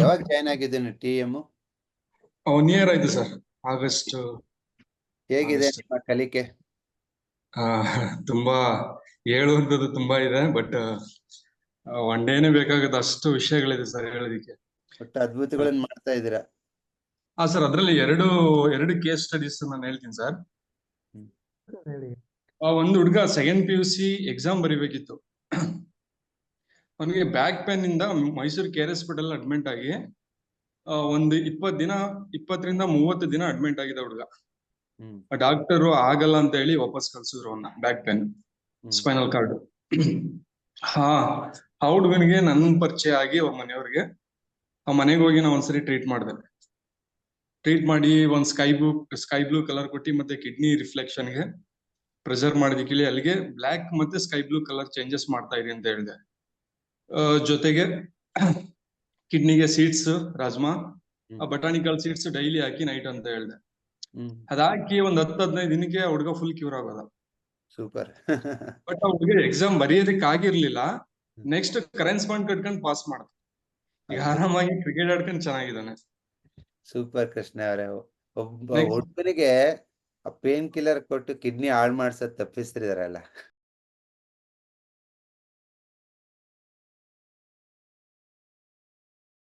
ಯಾವಾಗ ಜಾಯ್ನ್ ಆಗಿದ್ದೇನೆ T M one year ಆಯ್ತು ಸರ್ ಆಗಸ್ಟ್ ಹೇಗಿದೆ ಅಷ್ಟೇ. ನಿಮ್ಮ ಕಲಿಕೆ? ತುಂಬಾ ಹೇಳುವಂಥದ್ದು ತುಂಬಾ ಇದೆ ಬಟ್ ಒನ್ ಡೇನೆ ಬೇಕಾಗುತ್ತೆ. ಅಷ್ಟು ವಿಷಯಗಳಿದೆ ಸರ್ ಹೇಳೋದಿಕ್ಕೆ. ಒಟ್ಟು ಅದ್ಭುತಗಳನ್ನ ಮಾಡ್ತಾ ಇದ್ದೀರಾ? ಹಾ ಸರ್ ಅದ್ರಲ್ಲಿ ಎರಡು ಎರಡು ಕೇಸ್ ಸ್ಟಡೀಸ್ ನಾನು ಹೇಳ್ತೀನಿ ಸರ್ ಆ ಒಂದು ಹುಡುಗ second P U C exam ಬರಿಬೇಕಿತ್ತು. ಅವನಿಗೆ ಬ್ಯಾಕ್ ಪೇನ್ ಇಂದ Mysuru K R hospital admit ಆಗಿ ಒಂದು ಇಪ್ಪತ್ ದಿನ ಇಪ್ಪತ್ತರಿಂದ ಮೂವತ್ತು ದಿನ ಅಡ್ಮಿಟ್ ಆಗಿದೆ ಹುಡುಗ. ಡಾಕ್ಟರ್ ಆಗಲ್ಲ ಅಂತ ಹೇಳಿ ವಾಪಸ್ ಕಳ್ಸಿದ್ರು ಅವನ್ನ ಬ್ಯಾಕ್ ಪೇನ್ ಸ್ಪೈನಲ್ ಕಾರ್ಡ್ ಹಾ ಆ ಹುಡುಗನಿಗೆ ನನ್ನ ಪರಿಚಯ ಆಗಿ ಅವ್ರ ಮನೆಯವ್ರಿಗೆ ಆ ಮನೆಗೆ ಹೋಗಿ ನಾ ಒಂದ್ಸರಿ ಟ್ರೀಟ್ ಮಾಡಿದೆ. ಟ್ರೀಟ್ ಮಾಡಿ ಒಂದ್ sky blue sky blue colour ಕೊಟ್ಟು ಮತ್ತೆ ಕಿಡ್ನಿ ರಿಫ್ಲೆಕ್ಷನ್ಗೆ ಪ್ರೆಸರ್ ಮಾಡಿದ ಕೇಳಿ ಅಲ್ಲಿಗೆ ಬ್ಲ್ಯಾಕ್ ಮತ್ತೆ ಸ್ಕೈ ಬ್ಲೂ ಕಲರ್ ಚೇಂಜಸ್ ಮಾಡ್ತಾ ಇದೆ ಅಂತ ಹೇಳಿದೆ. ಜೊತೆಗೆ ಕಿಡ್ನಿಗೆ ಸೀಡ್ಸ್ ರಾಜ್ಮಾ ಆ ಬಟಾಣಿಕಲ್ ಸೀಡ್ಸ್ ಡೈಲಿ ಹಾಕಿ ನೈಟ್ ಅಂತ ಹೇಳ್ದೆ. ಅದಾಕಿ ಒಂದ್ ಹತ್ತು ಹದಿನೈದು ದಿನಕ್ಕೆ ಹುಡುಗ ಫುಲ್ ಕ್ಯೂರ್ ಆಗೋದ. ಸೂಪರ್ ಬಟ್ ಆ ಹುಡುಗ ಎಕ್ಸಾಮ್ ಬರೆಯೋದಕ್ಕೆ ಆಗಿರ್ಲಿಲ್ಲ. ನೆಕ್ಸ್ಟ್ ಕರೆನ್ಸ್ ಪಾಯಿಂಟ್ ಕಟ್ಕೊಂಡು ಪಾಸ್ ಮಾಡ್ದ. ಈಗ ಆರಾಮಾಗಿ ಕ್ರಿಕೆಟ್ ಆಡ್ಕೊಂಡು ಚೆನ್ನಾಗಿದ್ದಾನೆ. ಸೂಪರ್ ಕೃಷ್ಣ ಅವರೇ. ಒಬ್ಬ. ಹುಡುಗನಿಗೆ ಆ ಪೇನ್ ಕಿಲ್ಲರ್ ಕೊಟ್ಟು ಕಿಡ್ನಿ ಹಾಳು ಮಾಡ್ಸೋದ್ ತಪ್ಪಿಸ್ತಿದಾರಲ್ಲ.